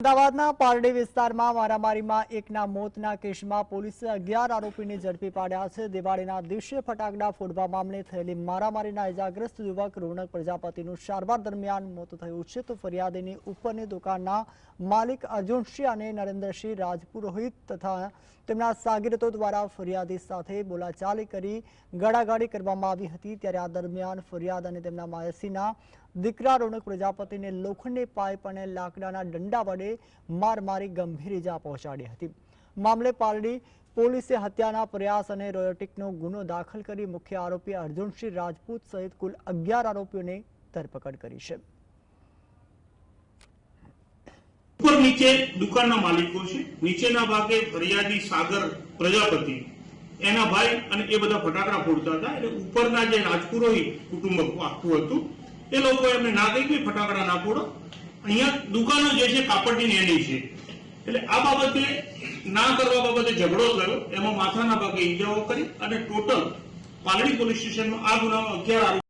અમદાવાદના પારડી વિસ્તારમાં મારામારીમાં એકના મોતના કેસમાં પોલીસે અગિયાર આરોપીને ઝડપી પાડ્યા છે. દિવાળીના દિવસે ફટાકડા ફોડવા મામલે થયેલી મારામારીના ઇજાગ્રસ્ત યુવક રોનક પ્રજાપતિનું સારવાર દરમિયાન મોત થયું છે. તો ફરિયાદીની ઉપરની દુકાનના માલિક અર્જુનસિંહ અને નરેન્દ્રસિંહ રાજપુરોહિત તથા તેમના સાગીરતો દ્વારા ફરિયાદી સાથે બોલાચાલી કરી ગાળાગાળી કરવામાં આવી હતી. ત્યારે આ દરમિયાન ફરિયાદ અને તેમના માયસીના દીકરા રોનક પ્રજાપતિને લોખંડની પાઇપ અને લાકડાના દંડા વડે માર મારી ગંભીર ઇજા પહોંચાડી હતી. મામલે પાલડી પોલીસે હત્યાના પ્રયાસ અને રોયોટિકનો ગુનો દાખલ કરી મુખ્ય આરોપી અર્જુનસિંહ રાજપૂત સહિત કુલ અગિયાર આરોપીઓને ધરપકડ કરી છે. ઉપર નીચે દુકાનના માલિકો છે. નીચેના ભાગે ફરિયાદી સાગર પ્રજાપતિ, એના ભાઈ અને એ બધા ફટાકડા ફોડતા હતા. એટલે ઉપરના જે રાજપુરોહિત કુટુંબ આખું હતું એ લોકો એમને ના કહી કે ફટાકડા ના ફોડો. અહીંયા દુકાનો જે છે કાપડની એની છે. એટલે આ બાબતે ના કરવા બાબતે ઝઘડો થયો. એમાં માથાના ભાગે ઈજાઓ કરી અને ટોટલ પાલડી પોલીસ સ્ટેશનમાં આ ગુનામાં અગિયાર